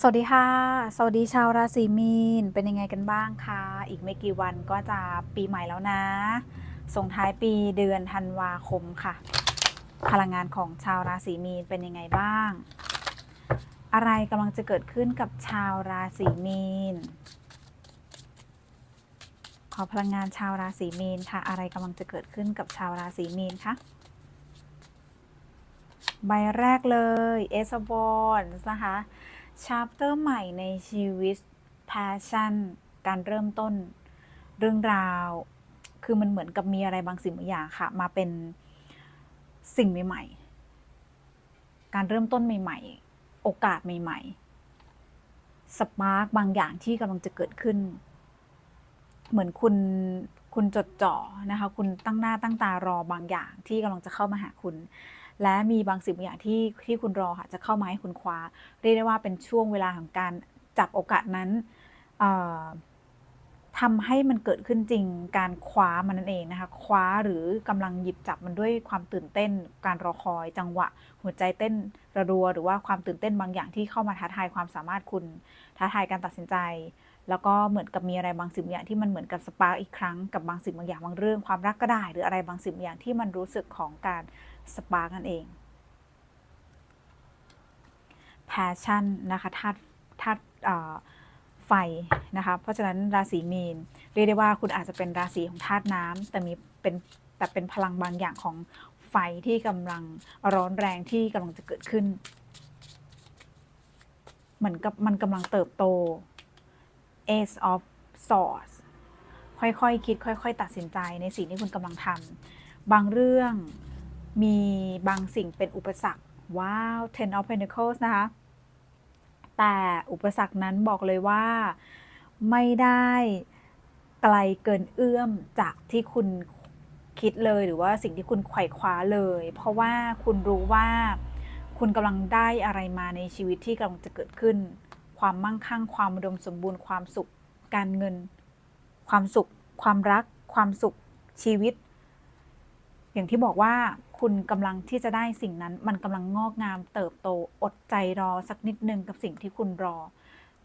สวัสดีค่ะ สวัสดีชาวราศีมีน เป็นยังไงกันบ้างคะ อีกไม่กี่วันก็จะปีใหม่แล้วนะ ส่งท้ายปีเดือนธันวาคมค่ะ พลังงานของชาวราศีมีนเป็นยังไงบ้าง อะไรกำลังจะเกิดขึ้นกับชาวราศีมีน ขอพลังงานชาวราศีมีนค่ะ อะไรกำลังจะเกิดขึ้นกับชาวราศีมีนคะใบแรกเลยเอสบอนนะคะ ชาปเตอร์ใหม่ในชีวิต passion การเริ่มต้น เรื่องราว คือมันเหมือนกับมีอะไรบางสิ่งบางอย่างค่ะ มาเป็นสิ่งใหม่ ๆ การเริ่มต้นใหม่ ๆ โอกาสใหม่ ๆ สปาร์กบางอย่างที่กำลังจะเกิดขึ้น เหมือนคุณ คุณจดจ่อนะคะ คุณตั้งหน้าตั้งตารอบางอย่างที่กำลังจะเข้ามาหาคุณ และมีบางสิ่งบางอย่างที่ที่คุณรอค่ะจะเข้ามาให้คุณคว้า เรียกได้ว่าเป็นช่วงเวลาของการจับโอกาสนั้นเอ่อทำให้มันเกิดขึ้นจริงการคว้ามันนั่นเองนะคะ คว้าหรือกำลังหยิบจับมันด้วยความตื่นเต้น การรอคอยจังหวะ หัวใจเต้นระรัว หรือว่าความตื่นเต้นบางอย่างที่เข้ามาท้าทายความสามารถคุณท้าทายการตัดสินใจ แล้วก็เหมือนกับมีอะไรบางสิ่งบางอย่างที่มันเหมือนกับสปาร์กอีกครั้งกับบางสิ่งบางอย่างบางเรื่อง ความรักก็ได้ หรืออะไรบางสิ่งบางอย่างที่มันรู้สึกของการสปาร์กนั่นเอง passion นะคะธาตุธาตุไฟนะคะ เพราะฉะนั้นราศีมีนเรียกได้ว่าคุณอาจจะเป็นราศีของธาตุน้ำแต่มีเป็นแต่เป็นพลังบางอย่างของไฟที่กำลังร้อนแรงที่กำลังจะเกิดขึ้น เหมือนกับมันกำลังเติบโต Ace of Swords ค่อยๆคคิด ค่อย ๆ ตัดสินใจในสิ่งที่คุณกำลังทำบางเรื่องมีบางสิ่งเป็นอุปสรรคว้าว Ten of Pentacles นะคะ แต่อุปสรรคนั้นบอกเลยว่าไม่ได้ไกลเกินเอื้อมจากที่คุณคิดเลยหรือว่าสิ่งที่คุณไขว่คว้าเลย เพราะว่าคุณรู้ว่าคุณกำลังได้อะไรมาในชีวิตที่กำลังจะเกิดขึ้น ความมั่งคั่ง ความอุดมสมบูรณ์ความสุข การเงิน ความสุข ความรัก ความสุขชีวิต อย่างที่บอกว่าคุณกำลังที่จะได้สิ่งนั้น มันกำลังงอกงามเติบโตอดใจรอสักนิดนึงกับสิ่งที่คุณรอ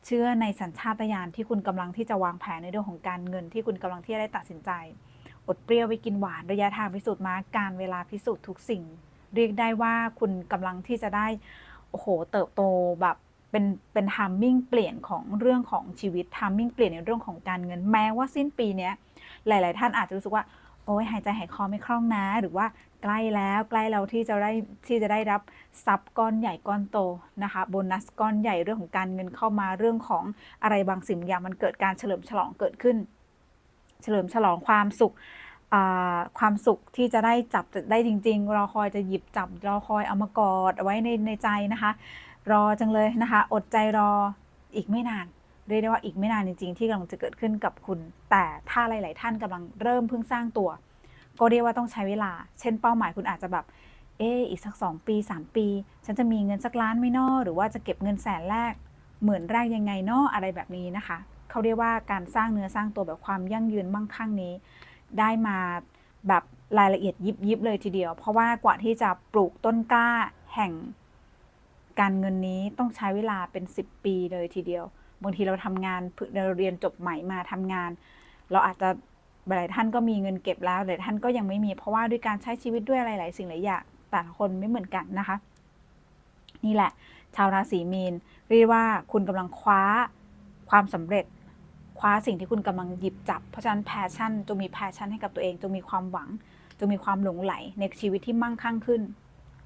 เชื่อในสัญชาตญาณที่คุณกำลังที่จะวางแผนในเรื่องของการเงิน ที่คุณกำลังที่จะได้ตัดสินใจ อดเปรี้ยวไปกินหวานระยะทางพิสูจน์มาการเวลาพิสูจน์ทุกสิ่ง เรียกได้ว่าคุณกำลังที่จะได้โอ้โห เติบโตแบบ เป็นเป็นทามมิ่งเปลี่ยนของเรื่องของชีวิตทามมิ่งเปลี่ยนในเรื่องของการเงินแม้ว่าสิ้นปีเนี้ยหลาย ๆ ท่านอาจจะรู้สึกว่าโอ้ยหายใจหายคอไม่คล่องนะ หรือว่าใกล้แล้วใกล้แล้วที่จะได้ที่จะได้รับทรัพย์ก้อนใหญ่ก้อนโตนะคะโบนัสก้อนใหญ่เรื่องของการเงินเข้ามาเรื่องของอะไรบางสิ่งอย่างมันเกิดการเฉลิมฉลองเกิดขึ้น เฉลิมฉลองความสุขความสุขที่จะได้จับได้จริง ๆ รอคอยจะหยิบจับรอคอยเอามากอดเอาไว้ในในใจนะคะ รอจังเลยนะคะ อดใจรออีกไม่นาน เรียกได้ว่าอีกไม่นานจริง ๆ ที่กำลังจะเกิดขึ้นกับคุณ แต่ถ้าหลาย ๆ ท่านกำลังเริ่มเพิ่งสร้างตัว ก็เรียกว่าต้องใช้เวลา เช่นเป้าหมายคุณอาจจะแบบเอออีกสัก 2 ปี 3 ปี ฉันจะมีเงินสักล้านไม่นอหรือว่าจะเก็บเงินแสนแรกหมื่นแรกยังไงนออะไรแบบนี้นะคะเขาเรียกว่าการสร้างเนื้อสร้างตัวแบบความยั่งยืนมั่งคั่งนี้ ได้มาแบบรายละเอียดยิบยิบเลยทีเดียว เพราะว่ากว่าที่จะปลูกต้นกล้าแห่ง การเงินนี้ต้องใช้เวลาเป็น 10 ปีเลยทีเดียว บางทีเราทำงานเราเรียนจบใหม่มาทำงาน เราอาจจะหลายท่านก็มีเงินเก็บแล้วหลายท่านก็ยังไม่มีเพราะว่าด้วยการใช้ชีวิตด้วยอะไรหลายสิ่งหลายอย่างแต่ละคนไม่เหมือนกันนะคะ นี่แหละ ชาวราศีมีน เรียกว่าคุณกำลังคว้าความสำเร็จ คว้าสิ่งที่คุณกำลังหยิบจับ เพราะฉะนั้นแพชชั่นจงมีแพชชั่นให้กับตัวเองจงมีความหวังจงมีความหลงไหลในชีวิตที่มั่งคั่งขึ้น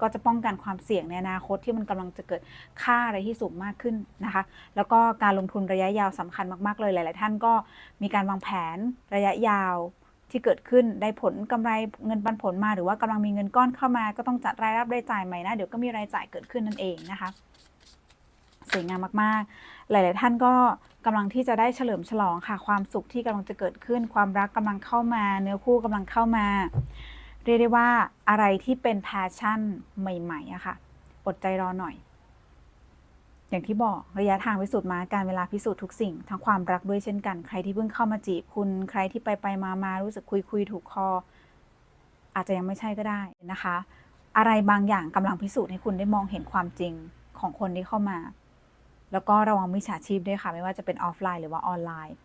ก็จะป้องกันความเสี่ยงในอนาคตที่มันกำลังจะเกิดค่าอะไรที่สูงมากขึ้นนะคะ แล้วก็การลงทุนระยะยาวสำคัญมากๆเลย หลาย ๆ ท่านก็มีการวางแผนระยะยาวที่เกิดขึ้นได้ผลกำไรเงินปันผลมาหรือว่ากำลังมีเงินก้อนเข้ามา ก็ต้องจัดรายรับรายจ่ายใหม่นะ เดี๋ยวก็มีรายจ่ายเกิดขึ้นนั่นเองนะคะสวยงามมากๆ หลาย ๆ ท่านก็กำลังที่จะได้เฉลิมฉลองค่ะ ความสุขที่กำลังจะเกิดขึ้น ความรักกำลังเข้ามา เนื้อคู่กำลังเข้ามา เรียกได้ว่าอะไรที่เป็นแพชชั่นใหม่ๆอะค่ะ อดใจรอหน่อย อย่างที่บอกระยะทางพิสูจน์มาการเวลาพิสูจน์ทุกสิ่งทั้งความรักด้วยเช่นกัน ใครที่เพิ่งเข้ามาจีบคุณใครที่ไปไปมามารู้สึกคุยคุยถูกคอ อาจจะยังไม่ใช่ก็ได้นะคะ อะไรบางอย่างกำลังพิสูจน์ให้คุณได้มองเห็นความจริงของคนที่เข้ามา แล้วก็ระวังมิจฉาชีพด้วยค่ะ ไม่ว่าจะเป็นออฟไลน์หรือว่าออนไลน์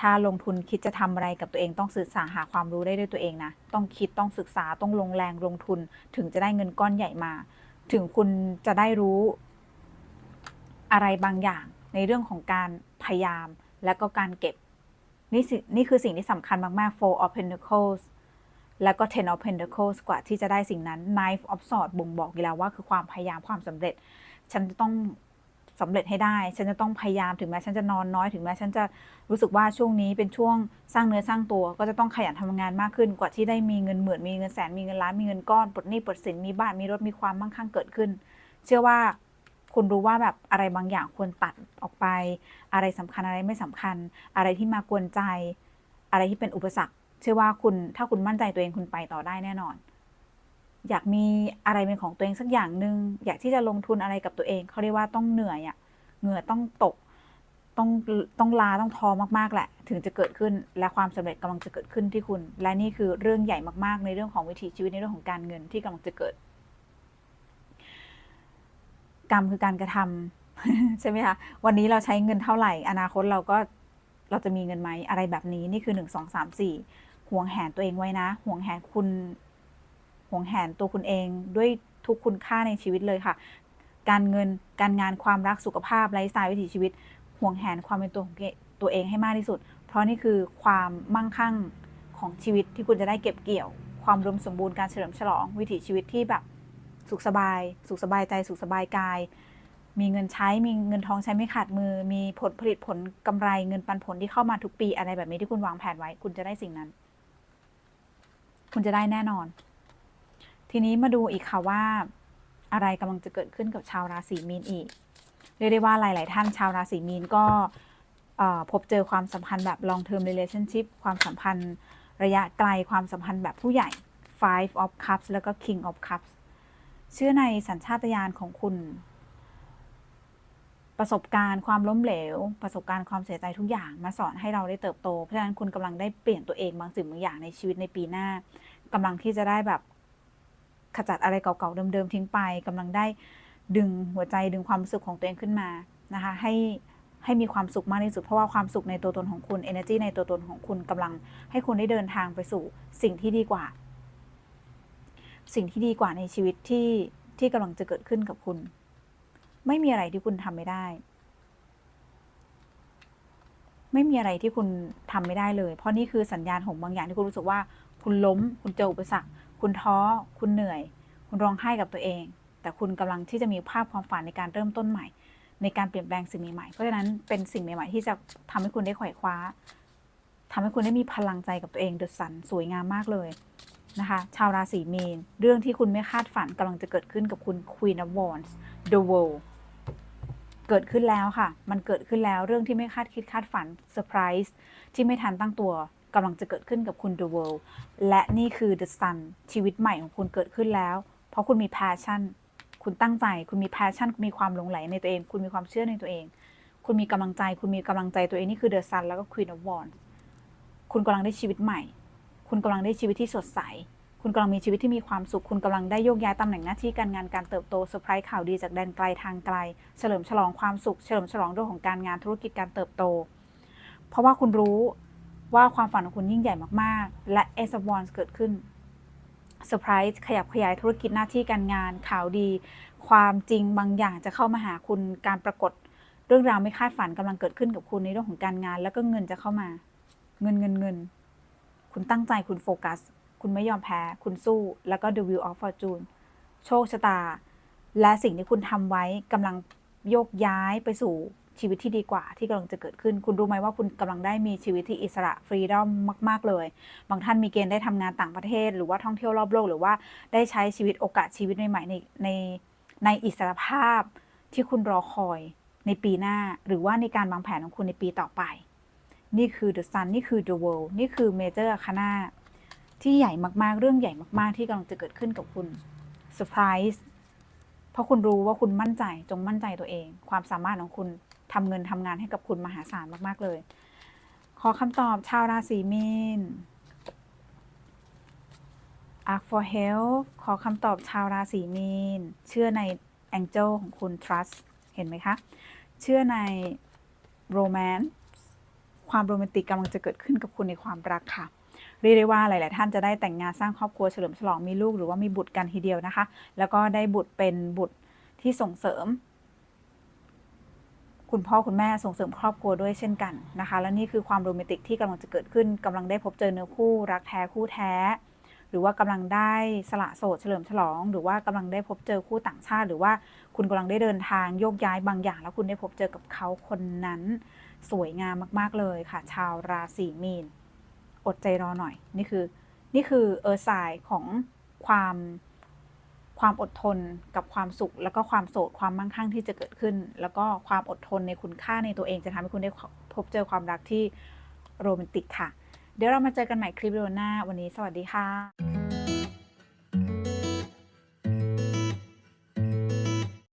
ถ้าลงทุนคิดจะทำอะไรกับตัวเองต้องศึกษาหาความรู้ได้ด้วยตัวเองนะ ต้องคิดต้องศึกษาต้องลงแรงลงทุน ถึงจะได้เงินก้อนใหญ่มา ถึงคุณจะได้รู้อะไรบางอย่าง ในเรื่องของการพยายามและก็การเก็บ นี่นี่คือสิ่งที่สำคัญมาก ๆ four of pentacles แล้วก็ ten of pentacles กว่าที่จะได้สิ่งนั้น knife of swords บ่งบอกอยู่แล้วว่าคือความพยายามความสำเร็จ ฉันจะต้อง สำเร็จให้ได้ ฉันจะต้องพยายามถึงแม้ฉันจะนอนน้อยถึงแม้ฉันจะรู้สึกว่าช่วงนี้เป็นช่วงสร้างเนื้อสร้างตัว ก็จะต้องขยันทำงานมากขึ้นกว่าที่ได้มีเงินหมื่นมีเงินแสนมีเงินล้านมีเงินก้อนปลดหนี้ปลดสินมีบ้านมีรถมีความมั่งคั่งเกิดขึ้น เชื่อว่าคุณรู้ว่าแบบอะไรบางอย่างควรตัดออกไป อะไรสำคัญอะไรไม่สำคัญ อะไรที่มากวนใจ อะไรที่เป็นอุปสรรค เชื่อว่าคุณถ้าคุณมั่นใจตัวเองคุณไปต่อได้แน่นอน อยากมีอะไรเป็นของตัวเองสักอย่างหนึ่งอยากที่จะลงทุนอะไรกับตัวเองเขาเรียกว่าต้องเหนื่อยอะ่ะเหงื่อต้องตกต้องต้องลาต้องท้อมากๆแหละ ถึงจะเกิดขึ้นและความสำเร็จกำลังจะเกิดขึ้นที่คุณ และนี่คือเรื่องใหญ่มากๆ ในเรื่องของวิถีชีวิตในเรื่องของการเงินที่กำลังจะเกิด กรรมคือการกระทำใช่ไหมคะวันนี้เราใช้เงินเท่าไหร่ อนาคตเราก็เราจะมีเงินไหมอะไรแบบนี้นี่คือหนึ่งสองสามสี่ห่วงแหนตัวเองไว้นะห่วงแหนคุณ ห่วงแหนตัวคุณเองด้วยทุกคุณค่าในชีวิตเลยค่ะ การเงินการงานความรักสุขภาพไลฟ์สไตล์วิถีชีวิตห่วงแหนความเป็นตัวของตัวเองให้มากที่สุด เพราะนี่คือความมั่งคั่งของชีวิตที่คุณจะได้เก็บเกี่ยว ความรวมสมบูรณ์การเฉลิมฉลอง วิถีชีวิตที่แบบสุขสบาย สุขสบายใจ สุขสบายกาย มีเงินใช้ มีเงินทองใช้ไม่ขาดมือ มีผลผลิตผลกำไรเงินปันผลที่เข้ามาทุกปีอะไรแบบนี้ที่คุณวางแผนไว้ คุณจะได้สิ่งนั้น คุณจะได้แน่นอน ทีนี้มาดูอีกค่ะว่า อะไรกำลังจะเกิดขึ้นกับชาวราศีมีนอีก เรียกได้ว่าหลาย ๆ ท่านชาวราศีมีนก็พบเจอความสัมพันธ์แบบ long term relationship ความสัมพันธ์ระยะไกลความสัมพันธ์แบบผู้ใหญ่ five of cups แล้วก็ king of cups เชื่อในสัญชาตญาณของคุณ ประสบการณ์ความล้มเหลว ประสบการณ์ความเสียใจทุกอย่างมาสอนให้เราได้เติบโต เพราะฉะนั้นคุณกำลังได้เปลี่ยนตัวเองบางสิ่งบางอย่างในชีวิตในปีหน้ากำลังที่จะได้แบบ ขจัดอะไรเก่าๆเดิมๆทิ้งไปกำลังได้ดึงหัวใจดึงความสุขของตัวเองขึ้นมานะคะให้ให้มีความสุขมากที่สุดเพราะว่าความสุขในตัวตนของคุณ energy ในตัวตนของคุณกำลัง ให้คุณได้เดินทางไปสู่สิ่งที่ดีกว่า สิ่งที่ดีกว่าในชีวิตที่ที่กำลังจะเกิดขึ้นกับคุณ ไม่มีอะไรที่คุณทำไม่ได้ ไม่มีอะไรที่คุณทำไม่ได้เลย เพราะนี่คือสัญญาณของบางอย่างที่คุณรู้สึกว่า คุณล้มคุณเจออุปสรรค คุณท้อ คุณเหนื่อย คุณร้องไห้กับตัวเอง แต่คุณกำลังที่จะมีภาพความฝันในการเริ่มต้นใหม่ ในการเปลี่ยนแปลงสิ่งใหม่ๆ เพราะฉะนั้นเป็นสิ่งใหม่ๆที่จะทำให้คุณได้ไขว่คว้าทำให้คุณได้มีพลังใจกับตัวเองเดอะสันสวยงามมากเลยนะคะ ชาวราศีมีน เรื่องที่คุณไม่คาดฝันกำลังจะเกิดขึ้นกับคุณ Queen of Wands The World เกิดขึ้นแล้วค่ะ มันเกิดขึ้นแล้วเรื่องที่ไม่คาดคิดคาดฝันเซอร์ไพรส์ที่ไม่ทันตั้งตัว กำลังจะเกิดขึ้นกับคุณ The World และนี่คือ The Sun ชีวิตใหม่ของคุณเกิดขึ้นแล้ว เพราะคุณมี passion คุณตั้งใจ คุณมี passion คุณมีความหลงไหลในตัวเอง คุณมีความเชื่อในตัวเอง คุณมีกำลังใจ คุณมีกำลังใจตัวเองนี่คือ The Sun แล้วก็ Queen of Wands คุณกำลังได้ชีวิตใหม่ คุณกำลังได้ชีวิตที่สดใส คุณกำลังมีชีวิตที่มีความสุข คุณกำลังได้โยกย้ายตำแหน่งหน้าที่การงานการเติบโตเซอร์ไพรส์ข่าวดีจากแดนไกลทางไกล เฉลิมฉลองความสุข เฉลิมฉลองเรื่องของการงานธุรกิจการเติบโต เพราะว่าคุณรู้ ว่าความฝันของคุณยิ่งใหญ่มากๆ และเอสบอนเกิดขึ้นเซอร์ไพรส์ขยับขยายธุรกิจหน้าที่การงานข่าวดี ความจริงบางอย่างจะเข้ามาหาคุณการปรากฏ เรื่องราวไม่คาดฝันกำลังเกิดขึ้นกับคุณในเรื่องของการงาน แล้วก็เงินจะเข้ามา เงินเงินเงิน คุณตั้งใจคุณโฟกัส คุณไม่ยอมแพ้ คุณสู้ แล้วก็ The Wheel of Fortune โชคชะตา และสิ่งที่คุณทำไว้กำลังโยกย้ายไปสู่ ชีวิตที่ดีกว่าที่กำลังจะเกิดขึ้น คุณรู้ไหมว่าคุณกำลังได้มีชีวิตที่อิสระฟรีดอมมาก ๆ เลย บางท่านมีเกณฑ์ได้ทำงานต่างประเทศ หรือว่าท่องเที่ยวรอบโลก หรือว่าได้ใช้ชีวิตโอกาสชีวิตใหม่ๆในในในอิสรภาพที่คุณรอคอยในปีหน้า หรือว่าในการวางแผนของคุณในปีต่อไป นี่คือ The Sun นี่คือ The World นี่คือ Major Arcana ที่ใหญ่มากๆ เรื่องใหญ่มากๆ ที่กำลังจะเกิดขึ้นกับคุณเซอร์ไพรส์เพราะคุณรู้ว่าคุณมั่นใจจงมั่นใจตัวเอง ความสามารถของคุณ ทำเงินทำงานให้กับคุณมหาศาลมากๆเลย ขอคำตอบชาวราศีมีน Ask for help ขอคำตอบชาวราศีมีน เชื่อใน Angel ของคุณ Trust เห็นไหมคะ เชื่อในโรแมนต์ความโรแมนติกกำลังจะเกิดขึ้นกับคุณในความรักค่ะเรียกได้ว่าหลาย ๆ ท่านจะได้แต่งงานสร้างครอบครัวเฉลิมฉลองมีลูกหรือว่ามีบุตรกันทีเดียวนะคะ แล้วก็ได้บุตรเป็นบุตรที่ส่งเสริม คุณพ่อคุณแม่ส่งเสริมครอบครัวด้วยเช่นกันนะคะ และนี่คือความโรแมนติกที่กำลังจะเกิดขึ้นกำลังได้พบเจอเนื้อคู่ รักแท้คู่แท้ หรือว่ากำลังได้สละโสดเฉลิมฉลอง หรือว่ากำลังได้พบเจอคู่ต่างชาติ หรือว่าคุณกำลังได้เดินทางโยกย้ายบางอย่าง แล้วคุณได้พบเจอกับเขาคนนั้น สวยงามมาก ๆเลยค่ะ ชาวราศีมีน อดใจรอหน่อย นี่คือนี่คือเออร์ไซน์ของความ ความอดทนกับความสุข แล้วก็ความโสดความมั่งคั่งที่จะเกิดขึ้น แล้วก็ความอดทนในคุณค่าในตัวเองจะทำให้คุณได้พบเจอความรักที่โรแมนติกค่ะ เดี๋ยวเรามาเจอกันใหม่คลิปวิดีโอหน้าวันนี้สวัสดีค่ะ